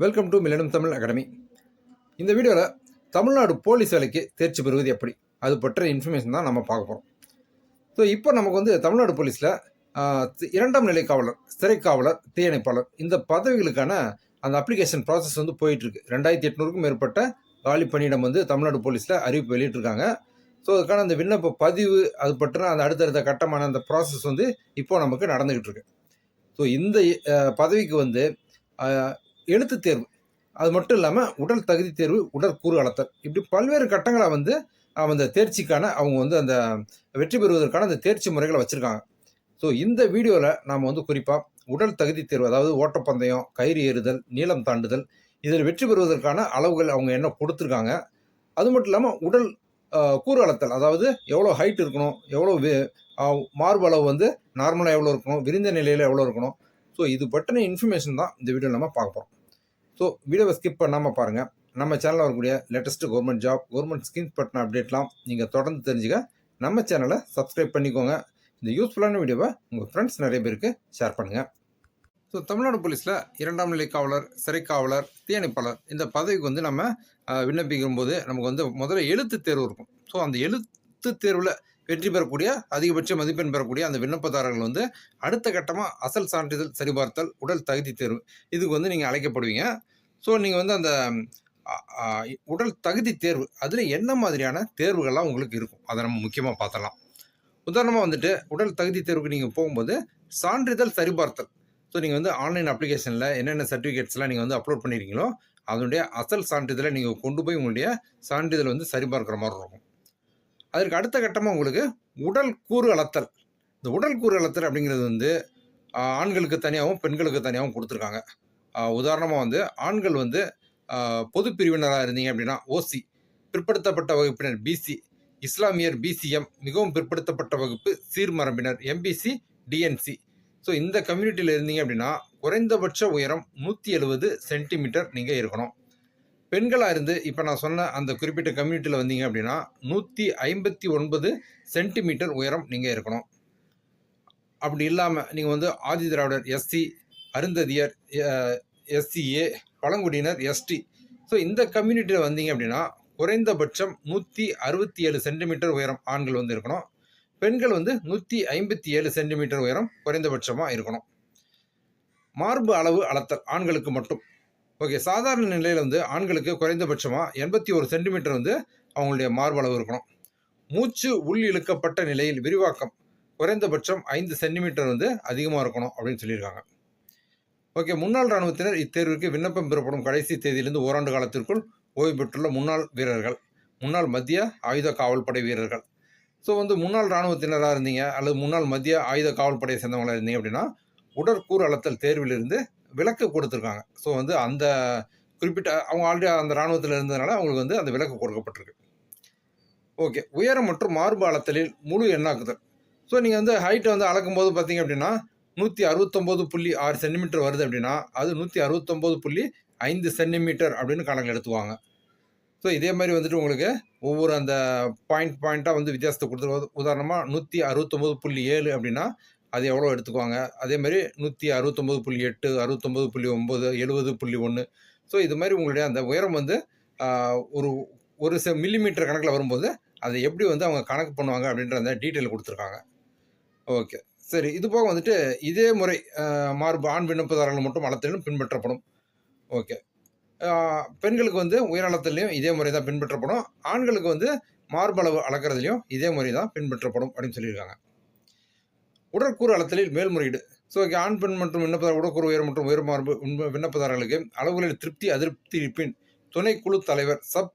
Welcome to மில்லனும் Tamil academy இந்த வீடியோவில் தமிழ்நாடு போலீஸ் வேலைக்கு தேர்ச்சி பெறுவது எப்படி? அது பற்றிய இன்ஃபர்மேஷன் தான் நம்ம பார்க்க போகிறோம் ஸோ இப்போ நமக்கு வந்து தமிழ்நாடு போலீஸில் இரண்டாம் நிலை காவலர் சிறை காவலர் தீயணைப்பாளர் இந்த பதவிகளுக்கான அந்த அப்ளிகேஷன் ப்ராசஸ் வந்து போயிட்டுருக்கு ரெண்டாயிரத்தி எட்நூறுக்கும் மேற்பட்ட காலி பணியிடம் வந்து தமிழ்நாடு போலீஸில் அறிவிப்பு வெளியிட்டிருக்காங்க. ஸோ அதுக்கான அந்த விண்ணப்ப பதிவு அது பற்றின அந்த அடுத்தடுத்த கட்டமான அந்த ப்ராசஸ் வந்து இப்போது நமக்கு நடந்துக்கிட்டு இருக்கு. ஸோ இந்த பதவிக்கு வந்து எழுத்து எழுத்துத் தேர்வு. அது மட்டும் இல்லாமல் உடல் தகுதி தேர்வு உடற்கூறு அளத்தல். இப்படி பல்வேறு கட்டங்களை வந்து அந்த தேர்ச்சிக்கான அவங்க வந்து அந்த வெற்றி பெறுவதற்கான அந்த தேர்ச்சி முறைகளை வச்சுருக்காங்க. ஸோ இந்த வீடியோவில் நாம் வந்து குறிப்பாக உடல் தகுதி தேர்வு அதாவது ஓட்டப்பந்தயம் கயிறு ஏறுதல் நீளம் தாண்டுதல் இதில் வெற்றி பெறுவதற்கான அளவுகள் அவங்க என்ன கொடுத்துருக்காங்க. அது மட்டும் இல்லாமல் உடல் கூறு அளத்தல் அதாவது எவ்வளோ ஹைட் இருக்கணும் எவ்வளோ வே- மார்பு அளவு வந்து நார்மலாக எவ்வளோ இருக்கணும் விரிந்த நிலையில் எவ்வளோ இருக்கணும். ஸோ இது பற்றின இன்ஃபர்மேஷன் தான் இந்த வீடியோவில் நம்ம பார்க்க போகிறோம் ஸோ வீடியோவை ஸ்கிப் பண்ணாமல் பாருங்கள் நம்ம சேனலில் வரக்கூடிய latest government job government schemes பற்றின அப்டேட்லாம் நீங்கள் தொடர்ந்து தெரிஞ்சுக்க நம்ம சேனலை சப்ஸ்கிரைப் பண்ணிக்கோங்க. இந்த யூஸ்ஃபுல்லான வீடியோவை உங்கள் ஃப்ரெண்ட்ஸ் நிறைய பேருக்கு ஷேர் பண்ணுங்கள் ஸோ தமிழ்நாடு போலீஸில் இரண்டாம் நிலை காவலர் சிறை காவலர் தீயணைப்பாளர் இந்த பதவிக்கு வந்து நம்ம விண்ணப்பிக்கும்போது விண்ணப்பிக்கும் போது நமக்கு வந்து முதல்ல எழுத்து தேர்வு இருக்கும். ஸோ அந்த எழுத்து தேர்வில் வெற்றி பெறக்கூடிய அதிகபட்ச மதிப்பெண் பெறக்கூடிய அந்த விண்ணப்பதாரர்கள் வந்து அடுத்த கட்டமாக அசல் சான்றிதழ் சரிபார்த்தல் உடல் தகுதி தேர்வு இதுக்கு வந்து நீங்கள் அழைக்கப்படுவீங்க. ஸோ நீங்கள் வந்து அந்த உடல் தகுதி தேர்வு அதில் என்ன மாதிரியான தேர்வுகள்லாம் உங்களுக்கு இருக்கும்? அதை நம்ம முக்கியமாக பார்த்தலாம் உதாரணமாக வந்துட்டு உடல் தகுதி தேர்வுக்கு நீங்கள் போகும்போது சான்றிதழ் சரிபார்த்தல். ஸோ நீங்கள் வந்து ஆன்லைன் அப்ளிகேஷனில் என்னென்ன சர்டிஃபிகேட்ஸ்லாம் நீங்கள் வந்து அப்லோட் பண்ணியிருக்கீங்களோ அதனுடைய அசல் சான்றிதழை நீங்கள் கொண்டு போய் உங்களுடைய சான்றிதழ் வந்து சரிபார்க்குற மாதிரி இருக்கும். அதற்கு அடுத்த கட்டமாக உங்களுக்கு உடல் கூறு அளத்தல். இந்த உடல் கூறு அளத்தல் அப்படிங்கிறது வந்து ஆண்களுக்கு தனியாகவும் பெண்களுக்கு தனியாகவும் கொடுத்துருக்காங்க. உதாரணமாக வந்து ஆண்கள் வந்து பொது பிரிவினராக இருந்தீங்க அப்படின்னா ஓசி பிற்படுத்தப்பட்ட வகுப்பினர் பிசி இஸ்லாமியர் பிசிஎம் மிகவும் பிற்படுத்தப்பட்ட வகுப்பு சீர்மரபினர் எம்பிசி டிஎன்சி ஸோ இந்த கம்யூனிட்டியில் இருந்தீங்க அப்படின்னா குறைந்தபட்ச உயரம் நூற்றி எழுபது சென்டிமீட்டர் நீங்கள் இருக்கணும். பெண்களாக இருந்து இப்போ நான் சொன்ன அந்த குறிப்பிட்ட கம்யூனிட்டியில் வந்தீங்க அப்படின்னா நூற்றி ஐம்பத்தி ஒன்பது சென்டிமீட்டர் உயரம் நீங்கள் இருக்கணும். அப்படி இல்லாமல் நீங்கள் வந்து ஆதி திராவிடர் எஸ்சி அருந்ததியர் எஸ்சிஏ பழங்குடியினர் எஸ்டி. ஸோ இந்த கம்யூனிட்டியில் வந்தீங்க அப்படின்னா குறைந்தபட்சம் நூற்றி அறுபத்தி ஏழு சென்டிமீட்டர் உயரம் ஆண்கள் வந்து இருக்கணும். பெண்கள் வந்து நூற்றி ஐம்பத்தி ஏழு சென்டிமீட்டர் உயரம் குறைந்தபட்சமாக இருக்கணும். மார்பு அளவு அளத்தல் ஆண்களுக்கு மட்டும். ஓகே சாதாரண நிலையில் வந்து ஆண்களுக்கு குறைந்தபட்சமாக எண்பத்தி ஒரு சென்டிமீட்டர் வந்து அவங்களுடைய மார்பு அளவு இருக்கணும். மூச்சு உள் இழுக்கப்பட்ட நிலையில் விரிவாக்கம் குறைந்தபட்சம் ஐந்து சென்டிமீட்டர் வந்து அதிகமாக இருக்கணும் அப்படின்னு சொல்லியிருக்காங்க. ஓகே முன்னாள் இராணுவத்தினர் இத்தேர்வுக்கு விண்ணப்பம் பெறப்படும் கடைசி தேதியிலிருந்து ஓராண்டு காலத்திற்குள் ஓய்வு பெற்றுள்ள முன்னாள் வீரர்கள் முன்னாள் மத்திய ஆயுத காவல்படை வீரர்கள். ஸோ வந்து முன்னாள் இராணுவத்தினராக இருந்தீங்க அல்லது முன்னாள் மத்திய ஆயுத காவல்படையை சேர்ந்தவங்களாக இருந்தீங்க அப்படின்னா உடற்கூறு அளத்தல் தேர்விலிருந்து விலக்கு கொடுத்துருக்காங்க. ஸோ வந்து அந்த குறிப்பிட்ட அவங்க ஆல்ரெடி அந்த இராணுவத்தில் இருந்ததுனால அவங்களுக்கு வந்து அந்த விலக்கு கொடுக்கப்பட்டிருக்கு. ஓகே உயரம் மற்றும் மார்பு அளத்தலில் முழு எண்ணாக்குதல். ஸோ நீங்கள் வந்து ஹைட்டை வந்து அளக்கும் போது பார்த்தீங்க அப்படின்னா நூற்றி அறுபத்தொம்போது புள்ளி ஆறு சென்டிமீட்டர் வருது அப்படின்னா அது நூற்றி அறுபத்தொம்போது புள்ளி ஐந்து சென்டிமீட்டர் அப்படின்னு கணக்கில் எடுத்துவாங்க ஸோ இதே மாதிரி வந்துட்டு உங்களுக்கு ஒவ்வொரு அந்த பாயிண்ட் பாயிண்ட்டாக வந்து வித்தியாசத்தை கொடுத்துருவது உதாரணமாக நூற்றி அறுபத்தொம்போது புள்ளி ஏழு அப்படின்னா அது எவ்வளோ எடுத்துக்குவாங்க? அதே மாதிரி நூற்றி அறுபத்தொம்போது புள்ளி எட்டு அறுபத்தொம்போது புள்ளி ஒம்பது எழுபது புள்ளி ஒன்று. ஸோ இது மாதிரி உங்களுடைய அந்த உயரம் வந்து ஒரு ஒரு செ மில்லிமீட்டர் கணக்கில் வரும்போது அதை எப்படி வந்து அவங்க கணக்கு பண்ணுவாங்க அப்படின்ற அந்த டீட்டெயில் கொடுத்துருக்காங்க. ஓகே சரி இது போக வந்துட்டு இதே முறை மார்பு ஆண் விண்ணப்பதாரர்கள் மட்டும் அளத்திலும் பின்பற்றப்படும். ஓகே. பெண்களுக்கு வந்து உயரளத்துலேயும் இதே முறை தான் பின்பற்றப்படும். ஆண்களுக்கு வந்து மார்பளவு அளக்கிறதுலையும் இதே முறை தான் பின்பற்றப்படும் அப்படின்னு சொல்லியிருக்காங்க. உடற்கூறு அளத்தலில் மேல்முறையீடு. ஸோ இங்கே ஆண் பெண் மற்றும் விண்ணப்பதாரர் உடற்கூறு உயரம் மற்றும் உயர் மார்பு விண்ணப்பதாரர்களுக்கு அளவுகளில் திருப்தி அதிருப்தி இருப்பின் துணைக்குழு தலைவர் சப்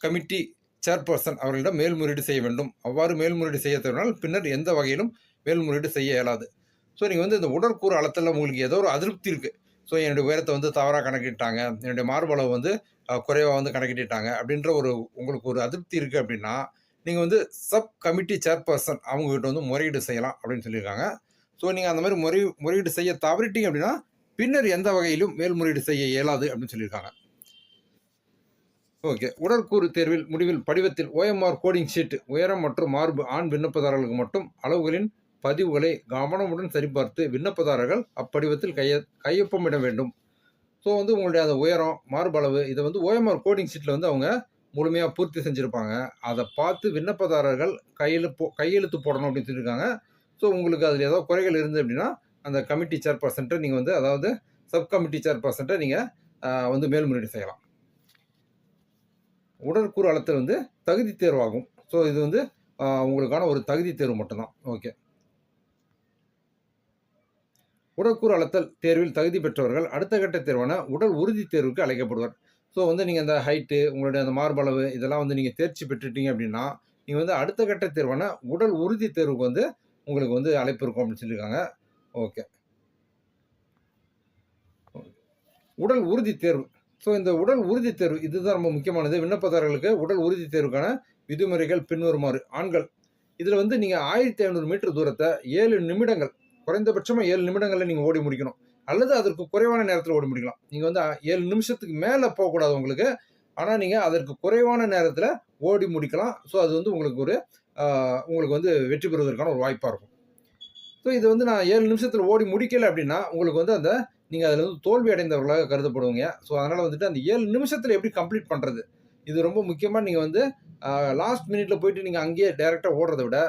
கமிட்டி சேர்பர்சன் அவர்களிடம் மேல்முறையீடு செய்ய வேண்டும். அவ்வாறு மேல்முறையீடு செய்ய தவறினால் பின்னர் எந்த வகையிலும் மேல்முறையீடு செய்ய இயலாது. ஸோ நீங்கள் வந்து இந்த உடற்கூறு அளத்தில் உங்களுக்கு ஏதோ ஒரு அதிருப்தி இருக்குது ஸோ என்னுடைய உயரத்தை வந்து தவறாக கணக்கிட்டாங்க. என்னுடைய மார்பளவு வந்து குறைவாக வந்து கணக்கிட்டாங்க. அப்படின்ற ஒரு உங்களுக்கு ஒரு அதிருப்தி இருக்குது அப்படின்னா நீங்கள் வந்து சப் கமிட்டி சேர்பர்சன் அவங்ககிட்ட வந்து முறையீடு செய்யலாம் அப்படின்னு சொல்லியிருக்காங்க. ஸோ நீங்கள் அந்த மாதிரி முறை முறையீடு செய்ய தவறிட்டீங்க அப்படின்னா பின்னர் எந்த வகையிலும் மேல்முறையீடு செய்ய இயலாது அப்படின்னு சொல்லியிருக்காங்க. ஓகே உடற்கூறு தேர்வில் முடிவில் படிவத்தில் ஓஎம்ஆர் கோடிங் ஷீட் உயரம் மற்றும் மார்பு ஆண் விண்ணப்பதாரர்களுக்கு மட்டும் அளவுகளின் பதிவுகளை கவனமுடன் சரிபார்த்து விண்ணப்பதாரர்கள் அப்படிவத்தில் கைய கையொப்பமிட வேண்டும். ஸோ வந்து உங்களுடைய அந்த உயரம் மார்பளவு இதை வந்து ஓஎம்ஆர் கோடிங் ஷீட்டில் வந்து அவங்க முழுமையாக பூர்த்தி செஞ்சுருப்பாங்க. அதை பார்த்து விண்ணப்பதாரர்கள் கையில் போ கையெழுத்து போடணும் அப்படின்னு சொல்லியிருக்காங்க. ஸோ உங்களுக்கு அதில் ஏதோ குறைகள் இருந்து அப்படின்னா அந்த கமிட்டி சேர்பர்சன்ட்டை நீங்கள் வந்து அதாவது சப் கமிட்டி சேர்பர்சன்ட்டை நீங்கள் வந்து மேல்முறையீடு செய்யலாம். உடற்கூறு அளத்தில் வந்து தகுதி தேர்வாகும். ஸோ இது வந்து உங்களுக்கான ஒரு தகுதி தேர்வு மட்டும்தான். ஓகே உடற்கூறு அளத்தல் தேர்வில் தகுதி பெற்றவர்கள் அடுத்த கட்ட தேர்வான உடல் உறுதி தேர்வுக்கு அழைக்கப்படுவார். ஸோ வந்து நீங்கள் அந்த ஹைட்டு உங்களுடைய அந்த மார்பளவு இதெல்லாம் வந்து நீங்கள் தேர்ச்சி பெற்றுட்டீங்க அப்படின்னா நீங்கள் வந்து அடுத்த கட்ட தேர்வான உடல் உறுதி தேர்வுக்கு வந்து உங்களுக்கு வந்து அழைப்பு இருக்கும் அப்படின்னு சொல்லியிருக்காங்க. ஓகே உடல் உறுதி தேர்வு. ஸோ இந்த உடல் உறுதி தேர்வு இதுதான் ரொம்ப முக்கியமானது. விண்ணப்பதாரர்களுக்கு உடல் உறுதி தேர்வுக்கான விதிமுறைகள் பின்வருமாறு. ஆண்கள் இதில் வந்து நீங்கள் ஆயிரத்தி ஐநூறு மீட்டர் தூரத்தை ஏழு நிமிடங்கள் குறைந்தபட்சமாக ஏழு நிமிடங்களில் நீங்கள் ஓடி முடிக்கணும். அல்லது அதற்கு குறைவான நேரத்தில் ஓடி முடிக்கலாம். நீங்கள் வந்து ஏழு நிமிஷத்துக்கு மேலே போகக்கூடாது உங்களுக்கு. ஆனால் நீங்கள் அதற்கு குறைவான நேரத்தில் ஓடி முடிக்கலாம். ஸோ அது வந்து உங்களுக்கு ஒரு உங்களுக்கு வந்து வெற்றி பெறுவதற்கான ஒரு வாய்ப்பாக இருக்கும். ஸோ இது வந்து நான் ஏழு நிமிஷத்தில் ஓடி முடிக்கலை அப்படின்னா உங்களுக்கு வந்து அந்த நீங்கள் அதில் வந்து தோல்வி அடைந்தவர்களாக கருதப்படுவீங்க. ஸோ அதனால் வந்துட்டு அந்த ஏழு நிமிஷத்தில் எப்படி கம்ப்ளீட் பண்ணுறது இது ரொம்ப முக்கியமாக நீங்கள் வந்து லாஸ்ட் மினிட்ல போயிட்டு நீங்கள் அங்கேயே டைரெக்டாக ஓடுறத விட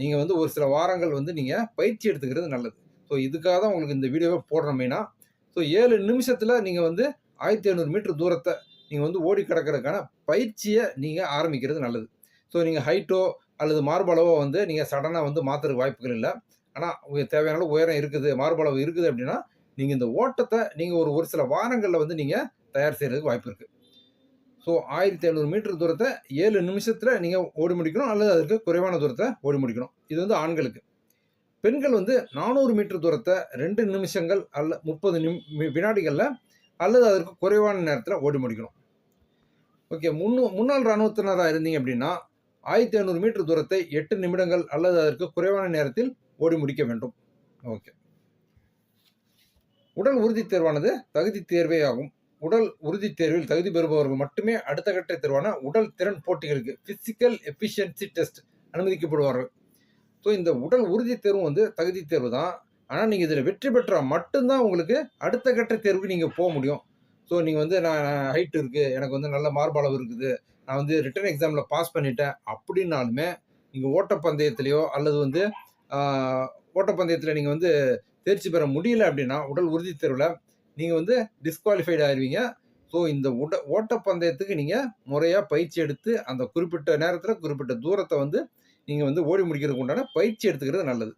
நீங்கள் வந்து ஒரு சில வாரங்கள் வந்து நீங்கள் பயிற்சி எடுத்துக்கிறது நல்லது. ஸோ இதுக்காக தான் உங்களுக்கு இந்த வீடியோவை போடுற மெயினாக ஸோ ஏழு நிமிஷத்தில் நீங்கள் வந்து ஆயிரத்தி ஐநூறு மீட்டர் தூரத்தை நீங்கள் வந்து ஓடி கிடக்கிறதுக்கான பயிற்சியை நீங்கள் ஆரம்பிக்கிறது நல்லது. ஸோ நீங்கள் ஹைட்டோ அல்லது மார்பளவோ வந்து நீங்கள் சடனாக வந்து மாற்றுறதுக்கு வாய்ப்புகள் இல்லை. ஆனால் தேவையான அளவு உயரம் இருக்குது மார்பளவு இருக்குது அப்படின்னா நீங்கள் இந்த ஓட்டத்தை நீங்கள் ஒரு ஒரு சில வாரங்களில் வந்து நீங்கள் தயார் செய்கிறதுக்கு வாய்ப்பு இருக்குது ஸோ ஆயிரத்தி ஐநூறு மீட்டர் தூரத்தை ஏழு நிமிஷத்தில் நீங்கள் ஓடி முடிக்கணும் அல்லது அதற்கு குறைவான தூரத்தை ஓடி முடிக்கணும். இது வந்து ஆண்களுக்கு. பெண்கள் வந்து நானூறு மீட்டர் தூரத்தை ரெண்டு நிமிஷங்கள் அல்ல முப்பது நிம் வினாடிகளில் அல்லது அதற்கு குறைவான நேரத்தில் ஓடி முடிக்கணும். ஓகே முன்னு முன்னாள் இராணுவத்தினராக இருந்தீங்க அப்படின்னா ஆயிரத்தி ஐநூறு மீட்டர் தூரத்தை எட்டு நிமிடங்கள் அல்லது அதற்கு குறைவான நேரத்தில் ஓடி முடிக்க வேண்டும். ஓகே. உடல் உறுதி தேர்வானது தகுதி தேர்வே ஆகும். உடல் உறுதி தேர்வில் தகுதி பெறுபவர்கள் மட்டுமே அடுத்த கட்ட தேர்வான உடல் திறன் போட்டிகளுக்கு பிசிக்கல் எஃபிஷியன்சி டெஸ்ட் அனுமதிக்கப்படுவார்கள். ஸோ இந்த உடல் உறுதி தேர்வு வந்து தகுதி தேர்வு தான். ஆனால் நீங்கள் இதில் வெற்றி பெற்றால் மட்டும்தான் உங்களுக்கு அடுத்த கட்ட தேர்வுக்கு நீங்கள் போக முடியும். ஸோ நீங்கள் வந்து நான் ஹைட் இருக்குது எனக்கு வந்து நல்ல மார்பளவு இருக்குது நான் வந்து ரிட்டர்ன் எக்ஸாமில் பாஸ் பண்ணிட்டேன் அப்படின்னாலுமே நீங்கள் ஓட்டப்பந்தயத்திலையோ அல்லது வந்து ஓட்டப்பந்தயத்தில் நீங்கள் வந்து தேர்ச்சி பெற முடியல அப்படின்னா உடல் உறுதி தேர்வில் நீங்கள் வந்து டிஸ்குவாலிஃபைடு ஆயிடுவீங்க ஸோ இந்த உட ஓட்டப்பந்தயத்துக்கு நீங்கள் முறையாக பயிற்சி எடுத்து அந்த குறிப்பிட்ட நேரத்தில் குறிப்பிட்ட தூரத்தை வந்து நீங்கள் வந்து ஓடி முடிக்கிறதுக்கு உண்டான பயிற்சி எடுத்துக்கிறது நல்லது.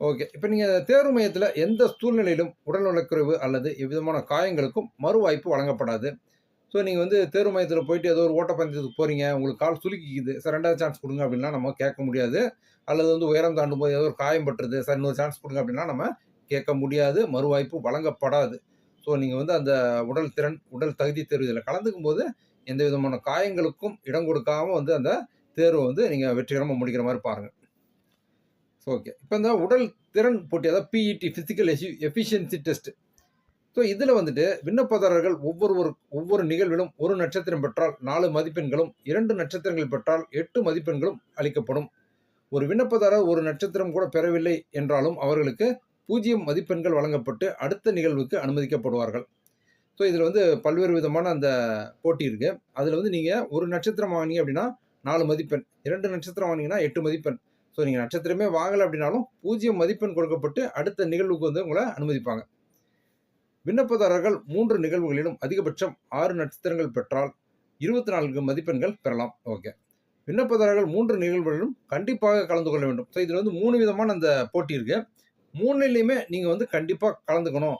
ஓகே இப்போ நீங்கள் தேர்வு மையத்தில் எந்த சூழ்நிலையிலும் உடல்நலக்குறைவு அல்லது எவ்விதமான காயங்களுக்கும் மறு வாய்ப்பு வழங்கப்படாது. ஸோ நீங்கள் வந்து தேர்வு மையத்தில் போயிட்டு ஏதோ ஒரு ஓட்டப்பந்தயத்துக்கு போகிறீங்க உங்களுக்கு கால் சுலுக்கிக்குது. சார் ரெண்டாவது சான்ஸ் கொடுங்க அப்படின்லாம் நம்ம கேட்க முடியாது. அல்லது வந்து உயரம் தாண்டும் போது ஏதோ ஒரு காயம் பட்டுருது. சார் இன்னொரு சான்ஸ் கொடுங்க அப்படின்னா நம்ம கேட்க முடியாது மறு வாய்ப்பு வழங்கப்படாது. ஸோ நீங்கள் வந்து அந்த உடல் திறன் உடல் தகுதி தேர்வு இதில் கலந்துக்கும் போது எந்த விதமான காயங்களுக்கும் இடம் கொடுக்காம வந்து அந்த தேர்வை வந்து நீங்கள் வெற்றிகரமாக முடிக்கிற மாதிரி பாருங்கள் ஓகே இப்போ இந்த உடல் திறன் போட்டி அதாவது PET physical efficiency test so இதில் வந்துட்டு விண்ணப்பதாரர்கள் ஒவ்வொரு ஒவ்வொரு நிகழ்விலும் ஒரு நட்சத்திரம் பெற்றால் நாலு மதிப்பெண்களும் இரண்டு நட்சத்திரங்கள் பெற்றால் எட்டு மதிப்பெண்களும் அளிக்கப்படும். ஒரு விண்ணப்பதாரர் ஒரு நட்சத்திரம் கூட பெறவில்லை என்றாலும் அவர்களுக்கு பூஜ்ஜியம் மதிப்பெண்கள் வழங்கப்பட்டு அடுத்த நிகழ்வுக்கு அனுமதிக்கப்படுவார்கள். ஸோ இதில் வந்து பல்வேறு விதமான அந்த போட்டி இருக்குது அதில் வந்து நீங்கள் ஒரு நட்சத்திரம் வாங்கினீங்க அப்படின்னா நாலு மதிப்பெண் இரண்டு நட்சத்திரம் வாங்கினீங்கன்னா எட்டு மதிப்பெண். ஸோ நீங்கள் நட்சத்திரமே வாங்கலை அப்படின்னாலும் பூஜ்ஜியம் மதிப்பெண் கொடுக்கப்பட்டு அடுத்த நிகழ்வுக்கு வந்து உங்களை அனுமதிப்பாங்க. விண்ணப்பதாரர்கள் மூன்று நிகழ்வுகளிலும் அதிகபட்சம் ஆறு நட்சத்திரங்கள் பெற்றால் இருபத்தி நான்கு மதிப்பெண்கள் பெறலாம். ஓகே விண்ணப்பதாரர்கள் மூன்று நிகழ்வுகளிலும் கண்டிப்பாக கலந்து கொள்ள வேண்டும். ஸோ இதில் வந்து மூணு விதமான அந்த போட்டி இருக்குது மூணுலேயுமே நீங்கள் வந்து கண்டிப்பாக கலந்துக்கணும்.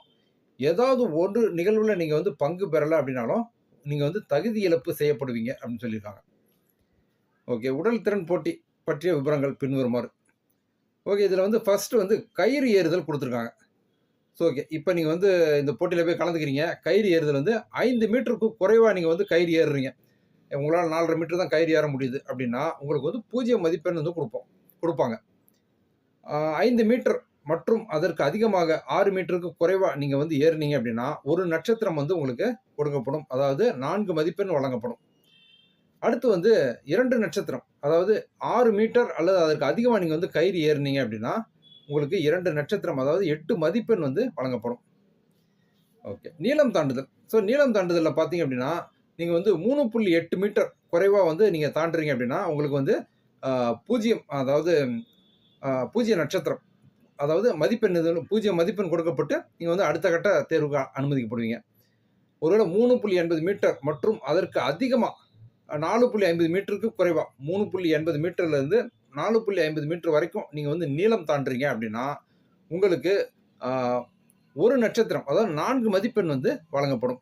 ஏதாவது ஒரு நிகழ்வில் நீங்கள் வந்து பங்கு பெறலை அப்படின்னாலும் நீங்கள் வந்து தகுதி இழப்பு செய்யப்படுவீங்க அப்படின்னு சொல்லியிருக்காங்க. ஓகே உடல் திறன் போட்டி பற்றிய விவரங்கள் பின்வருமாறு. ஓகே இதில் வந்து ஃபஸ்ட்டு வந்து கயிறு ஏறுதல் கொடுத்துருக்காங்க. ஸோ ஓகே இப்போ நீங்கள் வந்து இந்த போட்டியில் போய் கலந்துக்கிறீங்க. கயிறு ஏறுதல் வந்து ஐந்து மீட்டருக்கு குறைவாக நீங்கள் வந்து கயிறு ஏறுறீங்க. உங்களால் நாலரை மீட்டர் தான் கயிறு ஏற முடியுது அப்படின்னா உங்களுக்கு வந்து பூஜ்ஜியம் மதிப்பெண் வந்து கொடுப்போம். கொடுப்பாங்க. ஐந்து மீட்டர் மற்றும் அதற்கு அதிகமாக ஆறு மீட்டருக்கு குறைவாக நீங்கள் வந்து ஏறுனீங்க அப்படின்னா ஒரு நட்சத்திரம் வந்து உங்களுக்கு கொடுக்கப்படும். அதாவது நான்கு மதிப்பெண் வழங்கப்படும். அடுத்து வந்து இரண்டு நட்சத்திரம். அதாவது ஆறு மீட்டர் அல்லது அதற்கு அதிகமாக நீங்கள் வந்து கயிறு ஏறுனீங்க அப்படின்னா உங்களுக்கு இரண்டு நட்சத்திரம் அதாவது எட்டு மதிப்பெண் வந்து வழங்கப்படும். ஓகே. நீளம் தாண்டுதல். ஸோ நீளம் தாண்டுதலில் பார்த்தீங்க அப்படின்னா நீங்கள் வந்து மூணு புள்ளி எட்டு மீட்டர் குறைவாக வந்து நீங்கள் தாண்டுறீங்க அப்படின்னா உங்களுக்கு வந்து பூஜ்ஜியம் அதாவது பூஜ்ஜிய நட்சத்திரம். அதாவது மதிப்பெண் இது பூஜ்ஜியம் மதிப்பெண் கொடுக்கப்பட்டு நீங்கள் வந்து அடுத்த கட்ட தேர்வுக்கு அனுமதிக்கப்படுவீங்க. ஒருவேளை மூணு புள்ளி எண்பது மீட்டர் மற்றும் அதற்கு அதிகமாக நாலு புள்ளி ஐம்பது மீட்டருக்கு குறைவாக மூணு புள்ளி எண்பது மீட்டர்லேருந்து நாலு புள்ளி ஐம்பது மீட்டர் வரைக்கும் நீங்கள் வந்து நீளம் தாண்டுறீங்க அப்படின்னா உங்களுக்கு ஒரு நட்சத்திரம் அதாவது நான்கு மதிப்பெண் வந்து வழங்கப்படும்.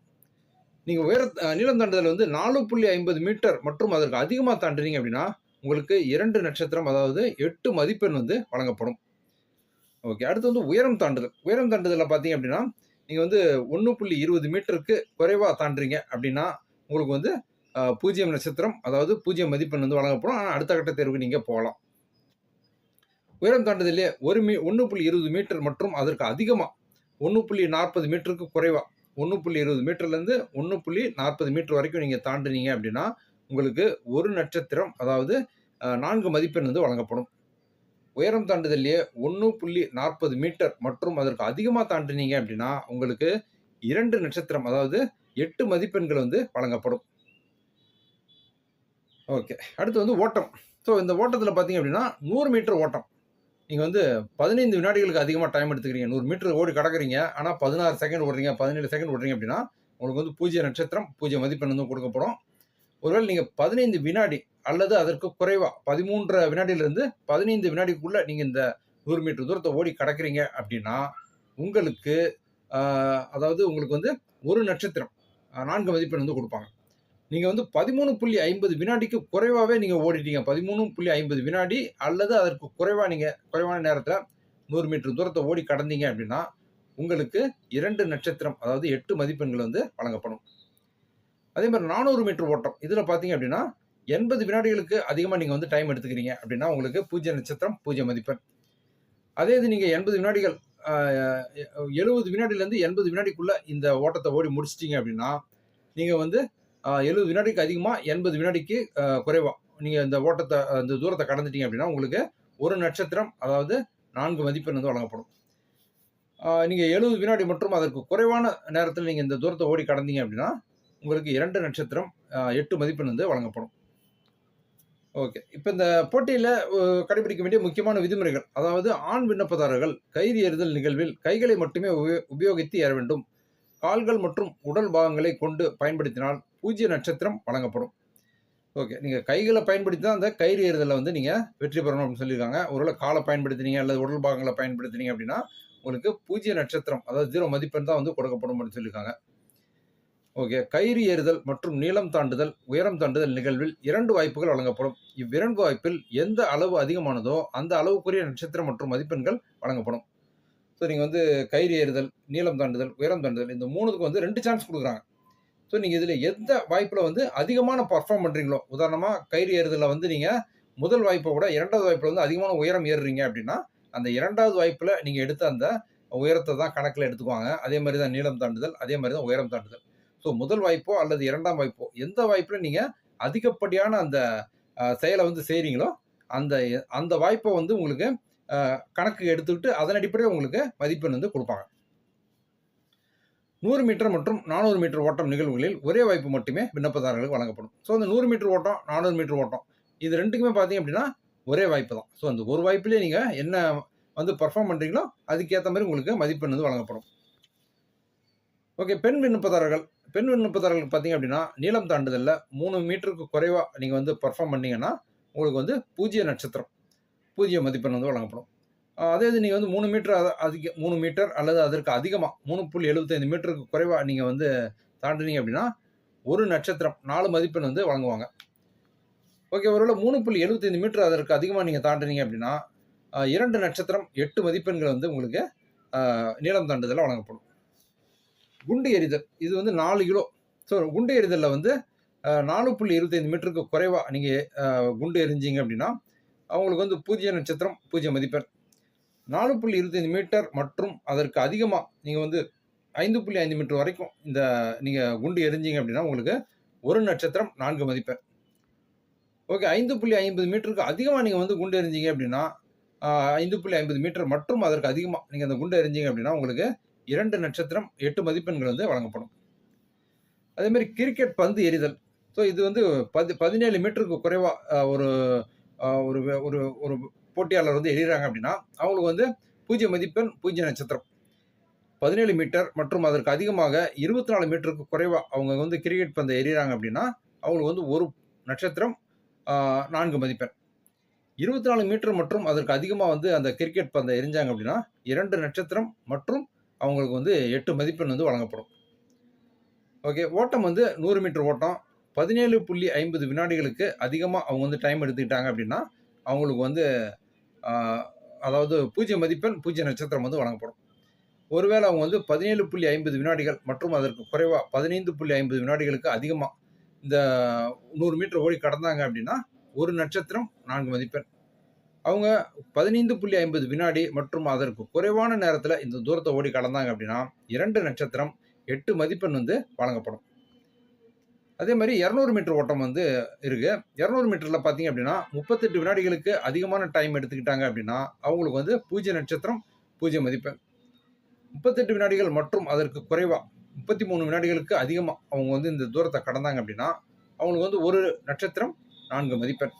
நீங்கள் உயர நீளம் தாண்டுதல் வந்து நாலு புள்ளி ஐம்பது மீட்டர் மற்றும் அதற்கு அதிகமாக தாண்டுறீங்க அப்படின்னா உங்களுக்கு இரண்டு நட்சத்திரம் அதாவது எட்டு மதிப்பெண் வந்து வழங்கப்படும். ஓகே அடுத்து வந்து உயரம் தாண்டுதல். உயரம் தாண்டுதலில் பார்த்தீங்க அப்படின்னா நீங்கள் வந்து ஒன்று புள்ளி இருபது மீட்டருக்கு குறைவாக தாண்டுறீங்க அப்படின்னா உங்களுக்கு வந்து பூஜ்ஜியம் நட்சத்திரம் அதாவது பூஜ்ஜியம் மதிப்பெண் வந்து வழங்கப்படும். ஆனால் அடுத்த கட்ட தேர்வுக்கு நீங்கள் போகலாம். உயரம் தாண்டுதலே ஒரு மீ ஒன்று புள்ளி இருபது மீட்டர் மற்றும் அதற்கு அதிகமாக ஒன்று புள்ளி நாற்பது மீட்டருக்கு குறைவாக ஒன்று புள்ளி இருபது மீட்டர்லேருந்து ஒன்று புள்ளி நாற்பது மீட்டர் வரைக்கும் நீங்கள் தாண்டுனீங்க அப்படின்னா உங்களுக்கு ஒரு நட்சத்திரம் அதாவது நான்கு மதிப்பெண் வந்து வழங்கப்படும். உயரம் தாண்டுதல்லையே ஒன்று புள்ளி நாற்பது மீட்டர் மற்றும் அதற்கு அதிகமாக தாண்டினீங்க அப்படின்னா உங்களுக்கு இரண்டு நட்சத்திரம் அதாவது எட்டு மதிப்பெண்கள் வந்து வழங்கப்படும். ஓகே அடுத்து வந்து ஓட்டம். ஸோ இந்த ஓட்டத்தில் பார்த்தீங்க அப்படின்னா நூறு மீட்டர் ஓட்டம். நீங்கள் வந்து பதினைந்து வினாடிகளுக்கு அதிகமாக டைம் எடுத்துக்கிறீங்க. நூறு மீட்டர் ஓடி கடக்குறீங்க. ஆனால் பதினாறு செகண்ட் ஓடுறீங்க பதினேழு செகண்ட் ஓடுறீங்க அப்படின்னா உங்களுக்கு வந்து பூஜ்ய நட்சத்திரம் பூஜ்ஜிய மதிப்பெண் வந்து கொடுக்கப்படும். ஒருவேளை நீங்கள் பதினைந்து வினாடி அல்லது அதற்கு குறைவாக பதிமூன்று வினாடியிலிருந்து பதினைந்து வினாடிக்குள்ளே நீங்கள் இந்த நூறு மீட்டர் தூரத்தை ஓடி கடக்கிறீங்க அப்படின்னா உங்களுக்கு அதாவது உங்களுக்கு வந்து ஒரு நட்சத்திரம் நான்கு மதிப்பெண் வந்து கொடுப்பாங்க. நீங்கள் வந்து பதிமூணு புள்ளி ஐம்பது வினாடிக்கு குறைவாகவே நீங்கள் ஓடிட்டீங்க. பதிமூணு புள்ளி ஐம்பது வினாடி அல்லது அதற்கு குறைவாக நீங்கள் குறைவான நேரத்தில் நூறு மீட்டர் தூரத்தை ஓடி கடந்தீங்க அப்படின்னா உங்களுக்கு இரண்டு நட்சத்திரம் அதாவது எட்டு மதிப்பெண்கள் வந்து வழங்கப்படும். அதே மாதிரி நானூறு மீட்டர் ஓட்டம். இதில் பார்த்தீங்க அப்படின்னா எண்பது வினாடிகளுக்கு அதிகமாக நீங்கள் வந்து டைம் எடுத்துக்கிறீங்க அப்படின்னா உங்களுக்கு பூஜ்ஜிய நட்சத்திரம் பூஜ்ஜிய மதிப்பெண். அதே இது நீங்கள் எண்பது வினாடிகள் எழுபது வினாடிலேருந்து எண்பது வினாடிக்குள்ளே இந்த ஓட்டத்தை ஓடி முடிச்சிட்டிங்க அப்படின்னா நீங்கள் வந்து எழுபது வினாடிக்கு அதிகமாக எண்பது வினாடிக்கு குறைவாக நீங்கள் இந்த ஓட்டத்தை அந்த தூரத்தை கடந்துட்டீங்க அப்படின்னா உங்களுக்கு ஒரு நட்சத்திரம் அதாவது நான்கு மதிப்பெண் வந்து வழங்கப்படும். நீங்கள் எழுபது வினாடி மற்றும் அதற்கு குறைவான நேரத்தில் நீங்கள் இந்த தூரத்தை ஓடி கடந்தீங்க அப்படின்னா உங்களுக்கு இரண்டு நட்சத்திரம் எட்டு மதிப்பெண் வந்து வழங்கப்படும். ஓகே இப்போ இந்த போட்டியில் கடைபிடிக்க வேண்டிய முக்கியமான விதிமுறைகள் அதாவது ஆண் விண்ணப்பதாரர்கள் கயிறு எறிதல் நிகழ்வில் கைகளை மட்டுமே உபயோகித்து ஏற வேண்டும். கால்கள் மற்றும் உடல் பாகங்களை கொண்டு பயன்படுத்தினால் பூஜ்ய நட்சத்திரம் வழங்கப்படும். ஓகே நீங்கள் கைகளை பயன்படுத்தி தான் அந்த கயிறு ஏறுதலை வந்து நீங்கள் வெற்றி பெறணும் அப்படின்னு சொல்லியிருக்காங்க. ஒருவேளை காலை பயன்படுத்தினீங்க அல்லது உடல் பாகங்களை பயன்படுத்தினீங்க அப்படின்னா உங்களுக்கு பூஜ்ய நட்சத்திரம் அதாவது ஜீரோ மதிப்பெண் தான் வந்து கொடுக்கப்படும் அப்படின்னு சொல்லியிருக்காங்க. ஓகே கயிறு ஏறுதல் மற்றும் நீளம் தாண்டுதல் உயரம் தாண்டுதல் நிகழ்வில் இரண்டு வாய்ப்புகள் வழங்கப்படும். இவ்விரண்டு வாய்ப்பில் எந்த அளவு அதிகமானதோ அந்த அளவுக்குரிய நட்சத்திரம் மற்றும் மதிப்பெண்கள் வழங்கப்படும். ஸோ நீங்கள் வந்து கயிறு ஏறுதல் நீளம் தாண்டுதல் உயரம் தாண்டுதல் இந்த மூணுக்கு வந்து ரெண்டு சான்ஸ் கொடுக்குறாங்க. ஸோ நீங்கள் இதில் எந்த வாய்ப்பில் வந்து அதிகமான பர்ஃபார்ம் பண்ணுறீங்களோ உதாரணமாக கயிறு ஏறுதலில் வந்து நீங்கள் முதல் வாய்ப்பை விட இரண்டாவது வாய்ப்பில் வந்து அதிகமான உயரம் ஏறுறீங்க அப்படின்னா அந்த இரண்டாவது வாய்ப்பில் நீங்கள் எடுத்த அந்த உயரத்தை தான் கணக்கில் எடுத்துக்குவாங்க. அதே மாதிரி தான் நீளம் தாண்டுதல் அதே மாதிரி தான் உயரம் தாண்டுதல். ஸோ முதல் வாய்ப்போ அல்லது இரண்டாம் வாய்ப்போ எந்த வாய்ப்பில் நீங்கள் அதிகப்படியான அந்த செயலை வந்து செய்கிறீங்களோ அந்த அந்த வாய்ப்பை வந்து உங்களுக்கு கணக்கு எடுத்துக்கிட்டு அதன் அடிப்படையில் உங்களுக்கு மதிப்பெண் வந்து கொடுப்பாங்க. நூறு மீட்டர் மற்றும் நானூறு மீட்டர் ஓட்டம் நிகழ்வுகளில் ஒரே வாய்ப்பு மட்டுமே விண்ணப்பதாரர்களுக்கு வழங்கப்படும். ஸோ அந்த நூறு மீட்டர் ஓட்டம் நானூறு மீட்டர் ஓட்டம் இது ரெண்டுக்குமே பார்த்தீங்க அப்படின்னா ஒரே வாய்ப்பு தான். ஸோ அந்த ஒரு வாய்ப்பிலே நீங்கள் என்ன வந்து பர்ஃபார்ம் பண்ணுறீங்களோ அதுக்கேற்ற மாதிரி உங்களுக்கு மதிப்பெண் வந்து வழங்கப்படும். ஓகே பெண் விண்ணப்பதாரர்கள். பெண் விண்ணப்பதாரர்களுக்கு பார்த்தீங்க அப்படின்னா நீளம் தாண்டுதலில் மூணு மீட்டருக்கு குறைவாக நீங்கள் வந்து பர்ஃபார்ம் பண்ணிங்கன்னா உங்களுக்கு வந்து பூஜ்ஜிய நட்சத்திரம் பூஜ்ஜிய மதிப்பெண் வந்து வழங்கப்படும். அதே இது நீங்கள் வந்து மூணு மீட்டர் அதிக மூணு மீட்டர் அல்லது அதற்கு அதிகமாக மூணு புள்ளி எழுபத்தைந்து மீட்டருக்கு குறைவாக நீங்கள் வந்து தாண்டினீங்க அப்படின்னா ஒரு நட்சத்திரம் நாலு மதிப்பெண் வந்து வழங்குவாங்க. ஓகே ஒருவேளை மூணு புள்ளி எழுபத்தைந்து மீட்டர் அதற்கு அதிகமாக நீங்கள் தாண்டினீங்க அப்படின்னா இரண்டு நட்சத்திரம் எட்டு மதிப்பெண்கள் வந்து உங்களுக்கு நீளம் தாண்டுதலில் வழங்கப்படும். குண்டு எறிதல். இது வந்து நாலு கிலோ. ஸோ குண்டு எறிதலில் வந்து நாலு புள்ளி இருபத்தைந்து மீட்டருக்கு குறைவாக நீங்கள் குண்டு எரிஞ்சிங்க அப்படின்னா அவங்களுக்கு வந்து பூஜ்ய நட்சத்திரம் பூஜ்ய மதிப்பெண். நாலு புள்ளி இருபத்தைந்து மீட்டர் மற்றும் அதற்கு அதிகமாக நீங்கள் வந்து ஐந்து புள்ளி ஐந்து மீட்டர் வரைக்கும் இந்த நீங்கள் குண்டு எரிஞ்சிங்க அப்படின்னா உங்களுக்கு ஒரு நட்சத்திரம் நான்கு மதிப்பெண். ஓகே ஐந்து புள்ளி ஐம்பது மீட்டருக்கு அதிகமாக நீங்கள் வந்து குண்டு எரிஞ்சிங்க அப்படின்னா ஐந்து புள்ளி ஐம்பது மீட்டர் மற்றும் அதற்கு அதிகமாக நீங்கள் அந்த குண்டு எரிஞ்சிங்க அப்படின்னா உங்களுக்கு இரண்டு நட்சத்திரம் எட்டு மதிப்பெண்கள் வந்து வழங்கப்படும். அதே மாதிரி கிரிக்கெட் பந்து எறிதல். ஸோ இது வந்து பதி பதினேழு மீட்டருக்கு குறைவாக ஒரு ஒரு ஒரு ஒரு போட்டியாளர் வந்து எறிகிறாங்க அப்படின்னா அவங்களுக்கு வந்து பூஜ்ஜிய மதிப்பெண் பூஜ்ஜிய நட்சத்திரம். பதினேழு மீட்டர் மற்றும் அதற்கு அதிகமாக இருபத்தி நாலு மீட்டருக்கு குறைவாக அவங்க வந்து கிரிக்கெட் பந்தை எறிகிறாங்க அப்படின்னா அவங்களுக்கு வந்து ஒரு நட்சத்திரம் நான்கு மதிப்பெண். இருபத்தி நாலு மீட்டர் மற்றும் அதற்கு அதிகமாக வந்து அந்த கிரிக்கெட் பந்தை எரிஞ்சாங்க அப்படின்னா இரண்டு நட்சத்திரம் மற்றும் அவங்களுக்கு வந்து எட்டு மதிப்பெண் வந்து வழங்கப்படும். ஓகே ஓட்டம் வந்து நூறு மீட்டர் ஓட்டம் பதினேழு புள்ளி ஐம்பது வினாடிகளுக்கு அதிகமாக அவங்க வந்து டைம் எடுத்துக்கிட்டாங்க அப்படின்னா அவங்களுக்கு வந்து அதாவது பூஜ்ஜிய மதிப்பெண் பூஜ்ஜிய நட்சத்திரம் வந்து வழங்கப்படும். ஒருவேளை அவங்க வந்து பதினேழு புள்ளி ஐம்பது வினாடிகள் மற்றும் அதற்கு குறைவாக பதினைந்து புள்ளி ஐம்பது வினாடிகளுக்கு அதிகமாக இந்த நூறு மீட்டர் ஓடி கடந்தாங்க அப்படின்னா ஒரு நட்சத்திரம் நான்கு மதிப்பெண். அவங்க பதினைந்து புள்ளி ஐம்பது வினாடி மற்றும் அதற்கு குறைவான நேரத்தில் இந்த தூரத்தை ஓடி கடந்தாங்க அப்படின்னா இரண்டு நட்சத்திரம் எட்டு மதிப்பெண் வந்து வழங்கப்படும். அதே மாதிரி இரநூறு மீட்டர் ஓட்டம் வந்து இருக்கு. இரநூறு மீட்டரில் பார்த்தீங்க அப்படின்னா முப்பத்தெட்டு வினாடிகளுக்கு அதிகமான டைம் எடுத்துக்கிட்டாங்க அப்படின்னா அவங்களுக்கு வந்து பூஜ்ஜிய நட்சத்திரம் பூஜ்ய மதிப்பெண். முப்பத்தெட்டு வினாடிகள் மற்றும் அதற்கு குறைவாக முப்பத்தி மூணு வினாடிகளுக்கு அதிகமாக அவங்க வந்து இந்த தூரத்தை கடந்தாங்க அப்படின்னா அவங்களுக்கு வந்து ஒரு நட்சத்திரம் நான்கு மதிப்பெண்.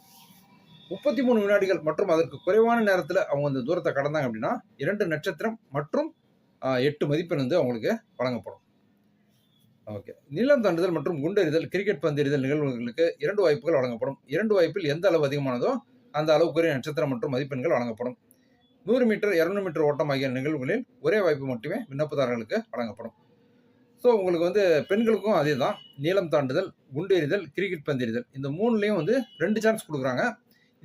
முப்பத்தி மூணு வினாடிகள் மற்றும் அதற்கு குறைவான நேரத்தில் அவங்க அந்த தூரத்தை கடந்தாங்க அப்படின்னா இரண்டு நட்சத்திரம் மற்றும் எட்டு மதிப்பெண் வந்து அவங்களுக்கு வழங்கப்படும். ஓகே. நீளம் தாண்டுதல் மற்றும் குண்டெறிதல் கிரிக்கெட் பந்தெறிதல் நிகழ்வுகளுக்கு இரண்டு வாய்ப்புகள் வழங்கப்படும். இரண்டு வாய்ப்பில் எந்த அளவு அதிகமானதோ அந்த அளவுக்குரிய நட்சத்திரம் மற்றும் மதிப்பெண்கள் வழங்கப்படும். நூறு மீட்டர் இரநூறு மீட்டர் ஓட்டம் ஆகிய நிகழ்வுகளில் ஒரே வாய்ப்பு மட்டுமே விண்ணப்பதாரர்களுக்கு வழங்கப்படும். ஸோ உங்களுக்கு வந்து பெண்களுக்கும் அதே தான் நீளம் தாண்டுதல் குண்டு எறிதல் கிரிக்கெட் பந்தெறிதல் இந்த மூணுலேயும் வந்து ரெண்டு சான்ஸ் கொடுக்குறாங்க.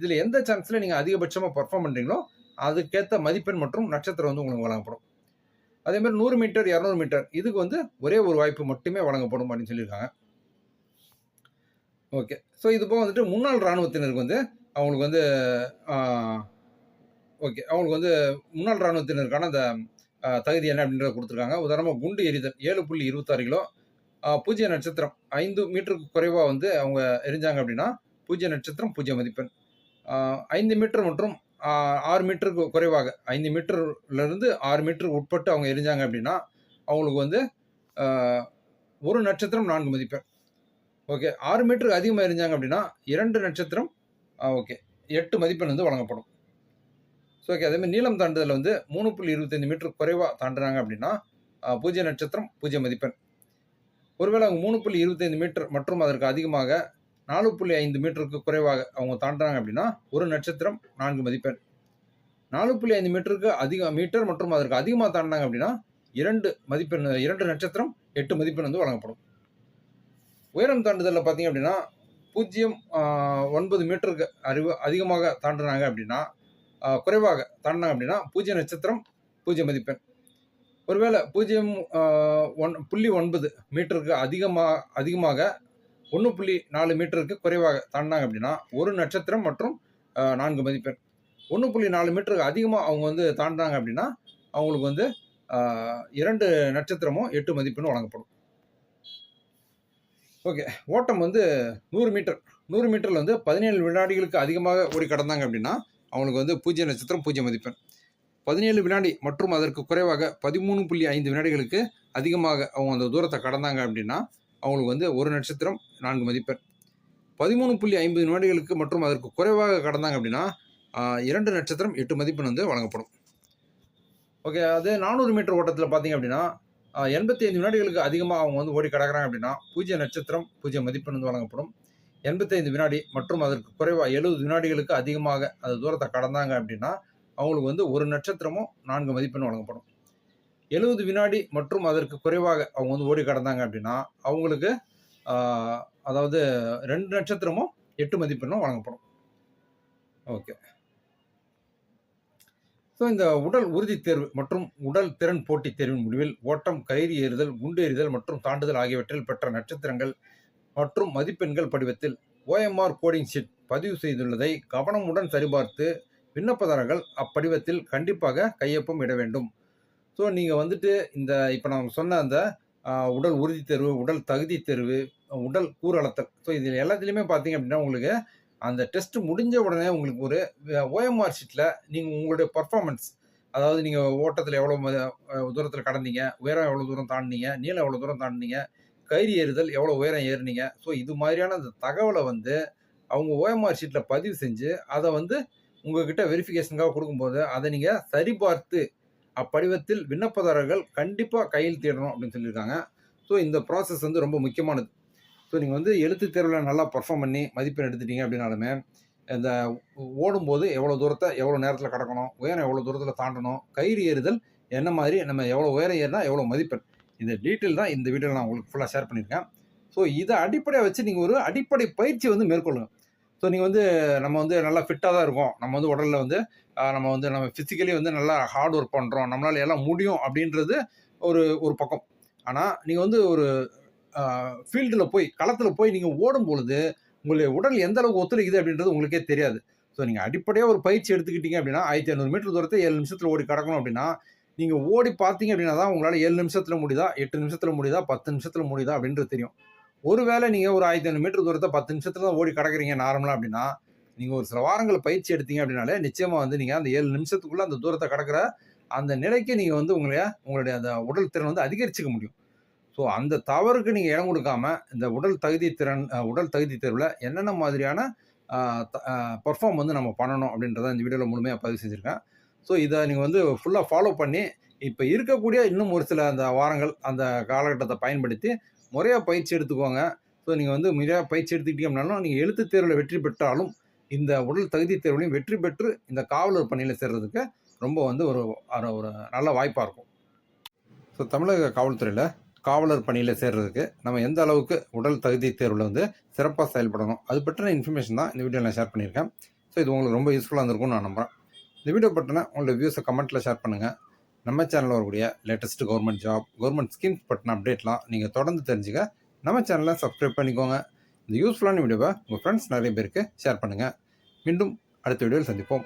இதில் எந்த சான்ஸில் நீங்கள் அதிகபட்சமாக பர்ஃபார்ம் பண்ணுறீங்களோ அதுக்கேற்ற மதிப்பெண் மற்றும் நட்சத்திரம் வந்து உங்களுக்கு வழங்கப்படும். அதேமாதிரி நூறு மீட்டர் இரநூறு மீட்டர் இதுக்கு வந்து ஒரே ஒரு வாய்ப்பு மட்டுமே வழங்கப்படும் அப்படின்னு சொல்லியிருக்காங்க. ஓகே ஸோ இது போக வந்துட்டு முன்னாள் இராணுவத்தினருக்கு வந்து அவங்களுக்கு வந்து ஓகே அவங்களுக்கு வந்து முன்னாள் இராணுவத்தினருக்கான அந்த தகுதி என்ன அப்படின்றத கொடுத்துருக்காங்க. உதாரணமாக குண்டு எரிதல் ஏழு புள்ளி இருபத்தாறு கிலோ. பூஜ்ய பூஜ்ஜிய நட்சத்திரம் ஐந்து மீட்டருக்கு குறைவாக வந்து அவங்க எரிஞ்சாங்க அப்படின்னா பூஜ்ஜிய நட்சத்திரம் பூஜ்ஜிய மதிப்பெண். ஐந்து மீட்டர் மற்றும் ஆறு மீட்டருக்கு குறைவாக. ஐந்து மீட்டர்லேருந்து ஆறு மீட்டருக்கு உட்பட்டு அவங்க எரிஞ்சாங்க அப்படின்னா அவங்களுக்கு வந்து ஒரு நட்சத்திரம் நான்கு மதிப்பெண். ஓகே ஆறு மீட்டருக்கு அதிகமாக எரிஞ்சாங்க அப்படின்னா இரண்டு நட்சத்திரம் ஓகே எட்டு மதிப்பெண் வந்து வழங்கப்படும். ஸோ ஓகே அதேமாதிரி நீளம் தாண்டுதல் வந்து மூணு புள்ளி இருபத்தஞ்சு மீட்டர் குறைவாக தாண்டுறாங்க அப்படின்னா பூஜ்ஜிய நட்சத்திரம் பூஜ்ஜிய மதிப்பெண். ஒருவேளை அவங்க மூணு புள்ளி இருபத்தைந்து மீட்டர் மற்றும் அதற்கு அதிகமாக நாலு புள்ளி ஐந்து மீட்டருக்கு குறைவாக அவங்க தாண்டுறாங்க அப்படின்னா ஒரு நட்சத்திரம் நான்கு மதிப்பெண். நாலு புள்ளி ஐந்து மீட்டருக்கு அதிக மீட்டர் மற்றும் அதற்கு அதிகமாக தாண்டினாங்க அப்படின்னா இரண்டு மதிப்பெண் இரண்டு நட்சத்திரம் எட்டு மதிப்பெண் வந்து வழங்கப்படும். உயரம் தாண்டுதலில் பார்த்தீங்க அப்படின்னா பூஜ்ஜியம் ஒன்பது மீட்டருக்கு அறிவு அதிகமாக தாண்டினாங்க அப்படின்னா குறைவாக தாண்டினாங்க அப்படின்னா பூஜ்ஜிய நட்சத்திரம் பூஜ்ஜிய மதிப்பெண். ஒருவேளை பூஜ்ஜியம் ஒன் புள்ளி ஒன்பது மீட்டருக்கு அதிகமாக அதிகமாக ஒன்று புள்ளி நாலு மீட்டருக்கு குறைவாக தாண்டினாங்க அப்படின்னா ஒரு நட்சத்திரம் மற்றும் நான்கு மதிப்பெண். ஒன்று புள்ளி நாலு மீட்டருக்கு அதிகமாக அவங்க வந்து தாண்டினாங்க அப்படின்னா அவங்களுக்கு வந்து இரண்டு நட்சத்திரமும் எட்டு மதிப்பெண்ணும் வழங்கப்படும். ஓகே ஓட்டம் வந்து நூறு மீட்டர். நூறு மீட்டரில் வந்து பதினேழு வினாடிகளுக்கு அதிகமாக ஓடி கடந்தாங்க அப்படின்னா அவங்களுக்கு வந்து பூஜ்ஜிய நட்சத்திரம் பூஜ்ஜிய மதிப்பெண். பதினேழு வினாடி மற்றும் அதற்கு குறைவாக பதிமூணு புள்ளி ஐந்து வினாடிகளுக்கு அதிகமாக அவங்க அந்த தூரத்தை கடந்தாங்க அப்படின்னா அவங்களுக்கு வந்து ஒரு நட்சத்திரம் நான்கு மதிப்பெண். பதிமூணு புள்ளி ஐம்பது வினாடிகளுக்கு மற்றும் அதற்கு குறைவாக கடந்தாங்க அப்படின்னா இரண்டு நட்சத்திரம் எட்டு மதிப்பெண் வந்து வழங்கப்படும். ஓகே அது நானூறு மீட்டர் ஓட்டத்தில் பார்த்தீங்க அப்படின்னா எண்பத்தி ஐந்து வினாடிகளுக்கு அதிகமாக அவங்க வந்து ஓடி கிடக்கிறாங்க அப்படின்னா பூஜ்ஜிய நட்சத்திரம் பூஜ்ஜிய மதிப்பெண் வந்து வழங்கப்படும். எண்பத்தைந்து வினாடி மற்றும் அதற்கு குறைவாக எழுபது வினாடிகளுக்கு அதிகமாக அந்த தூரத்தை கடந்தாங்க அப்படின்னா அவங்களுக்கு வந்து ஒரு நட்சத்திரமும் நான்கு மதிப்பெண் வழங்கப்படும். எழுபது வினாடி மற்றும் அதற்கு குறைவாக அவங்க வந்து ஓடி கடந்தாங்க அப்படின்னா அவங்களுக்கு அதாவது ரெண்டு நட்சத்திரமும் எட்டு மதிப்பெண்ணும் வழங்கப்படும். ஓகே. ஸோ இந்த உடல் உறுதி தேர்வு மற்றும் உடல் திறன் போட்டித் தேர்வின் முடிவில் ஓட்டம் கயிறு ஏறுதல் குண்டு எறிதல் மற்றும் தாண்டுதல் ஆகியவற்றில் பெற்ற நட்சத்திரங்கள் மற்றும் மதிப்பெண்கள் படிவத்தில் ஓஎம்ஆர் கோடிங் ஷீட் பதிவு செய்துள்ளதை கவனமுடன் சரிபார்த்து விண்ணப்பதாரர்கள் அப்படிவத்தில் கண்டிப்பாக கையொப்பம் இட வேண்டும். ஸோ நீங்கள் வந்துட்டு இந்த இப்போ நான் சொன்ன அந்த உடல் உறுதி தேர்வு உடல் தகுதி தேர்வு உடல் கூறளத்தல் ஸோ இதில் எல்லாத்துலேயுமே பார்த்தீங்க அப்படின்னா உங்களுக்கு அந்த டெஸ்ட் முடிஞ்ச உடனே உங்களுக்கு ஒரு ஓஎம்ஆர் ஷீட்டில் நீங்கள் உங்களுடைய பர்ஃபார்மன்ஸ் அதாவது நீங்கள் ஓட்டத்தில் எவ்வளோ தூரத்தில் கடந்தீங்க உயரம் எவ்வளோ தூரம் தாண்டினீங்க நீளம் எவ்வளோ தூரம் தாண்டினீங்க கயிறு ஏறுதல் எவ்வளோ உயரம் ஏறுனீங்க. ஸோ இது மாதிரியான அந்த தகவலை வந்து அவங்க ஓஎம்ஆர் ஷீட்டில் பதிவு செஞ்சு அதை வந்து உங்ககிட்ட வெரிஃபிகேஷனுக்காக கொடுக்கும்போது அதை நீங்கள் சரிபார்த்து அப்படிவத்தில் விண்ணப்பதாரர்கள் கண்டிப்பாக கையெழுத்திடணும் அப்படின்னு சொல்லியிருக்காங்க. ஸோ இந்த ப்ராசஸ் வந்து ரொம்ப முக்கியமானது. ஸோ நீங்கள் வந்து எழுத்து தேர்வில் நல்லா பர்ஃபார்ம் பண்ணி மதிப்பெண் எடுத்துட்டீங்க அப்படின்னாலுமே இந்த ஓடும்போது எவ்வளோ தூரத்தை எவ்வளோ நேரத்தில் கடக்கணும் உயரம் எவ்வளோ தூரத்தில் தாண்டணும் கயிறு ஏறுதல் என்ன மாதிரி நம்ம எவ்வளோ உயரம் ஏறினா எவ்வளோ மதிப்பெண். இந்த டீட்டெயில் தான் இந்த வீடியோவில் நான் உங்களுக்கு ஃபுல்லாக ஷேர் பண்ணியிருக்கேன். ஸோ இதை அடிப்படையாக வச்சு நீங்கள் ஒரு அடிப்படை பயிற்சி வந்து மேற்கொள்ளுங்கள் ஸோ நீங்கள் வந்து நம்ம வந்து நல்லா ஃபிட்டாக தான் இருக்கும். நம்ம வந்து உடலில் வந்து நம்ம வந்து நம்ம ஃபிசிக்கலி வந்து நல்லா ஹார்ட் ஒர்க் பண்ணுறோம் நம்மளால் எல்லாம் முடியும் அப்படின்றது ஒரு ஒரு பக்கம். ஆனால் நீங்கள் வந்து ஒரு ஃபீல்டில் போய் களத்தில் போய் நீங்கள் ஓடும் பொழுது உங்களுடைய உடல் எந்த அளவுக்கு ஒத்துழைக்குது அப்படின்றது உங்களுக்கே தெரியாது. ஸோ நீங்கள் அடிப்படையாக ஒரு பயிற்சி எடுத்துக்கிட்டீங்க அப்படின்னா ஆயிரத்தி ஐநூறு மீட்டர் தூரத்தை ஏழு நிமிஷத்தில் ஓடி கடக்கணும் அப்படின்னா நீங்கள் ஓடி பார்த்தீங்க அப்படின்னா தான் உங்களால் ஏழு நிமிஷத்தில் முடியுதா எட்டு நிமிஷத்தில் முடியுதா பத்து நிமிஷத்தில் முடியுதா அப்படின்றது தெரியும். ஒருவேளை நீங்கள் ஒரு ஆயிரத்தி ஐநூறு மீட்டர் தூரத்தை பத்து நிமிஷத்தில் தான் ஓடி கடக்கிறீங்க நார்மலாக அப்படின்னா நீங்கள் ஒரு சில வாரங்கள் பயிற்சி எடுத்தீங்க அப்படின்னாலே நிச்சயமாக வந்து நீங்கள் அந்த ஏழு நிமிஷத்துக்குள்ளே அந்த தூரத்தை கடக்கிற அந்த நிலைக்கு நீங்கள் வந்து உங்களைய உங்களுடைய அந்த உடல் திறன் வந்து அதிகரிச்சுக்க முடியும். ஸோ அந்த தவறுக்கு நீங்கள் இடம் கொடுக்காம இந்த உடல் தகுதி திறன் உடல் தகுதி தேர்வில் என்னென்ன மாதிரியான பர்ஃபார்ம் வந்து நம்ம பண்ணணும் அப்படின்றத இந்த வீடியோவில் முழுமையாக பதிவு செஞ்சுருக்கேன். ஸோ இதை நீங்கள் வந்து ஃபுல்லாக ஃபாலோ பண்ணி இப்போ இருக்கக்கூடிய இன்னும் ஒரு சில அந்த வாரங்கள் அந்த காலகட்டத்தை பயன்படுத்தி முறையாக பயிற்சி எடுத்துக்கோங்க. ஸோ நீங்கள் வந்து முறையாக பயிற்சி எடுத்துக்கிட்டீங்க அப்படின்னாலும் நீங்கள் எழுத்து தேர்வில் வெற்றி பெற்றாலும் இந்த உடல் தகுதி தேர்வுலையும் வெற்றி பெற்று இந்த காவலர் பணியில் சேர்றதுக்கு ரொம்ப வந்து ஒரு ஒரு- நல்ல வாய்ப்பாக இருக்கும். ஸோ தமிழக காவல்துறையில் காவலர் பணியில் சேர்றதுக்கு நம்ம எந்த அளவுக்கு உடல் தகுதி தேர்வில் வந்து சிறப்பாக செயல்படணும் அது பற்றின இன்ஃபர்மேஷன் தான் இந்த வீடியோவில் நான் ஷேர் பண்ணியிருக்கேன். ஸோ இது உங்களுக்கு ரொம்ப யூஸ்ஃபுல்லாக இருந்திருக்கும்னு நான் நம்புகிறேன் இந்த வீடியோ பற்றின உங்களோட வியூஸை கமெண்ட்டில் ஷேர் பண்ணுங்கள் நம்ம சேனலில் வரக்கூடிய latest government job government schemes பற்றின அப்டேட்லாம் நீங்கள் தொடர்ந்து தெரிஞ்சுக்க நம்ம சேனலை சப்ஸ்கிரைப் பண்ணிக்கோங்க. இந்த யூஸ்ஃபுல்லான வீடியோவை உங்கள் ஃப்ரெண்ட்ஸ் நிறைய பேருக்கு ஷேர் பண்ணுங்கள் மீண்டும் அடுத்த வீடியோவில் சந்திப்போம்.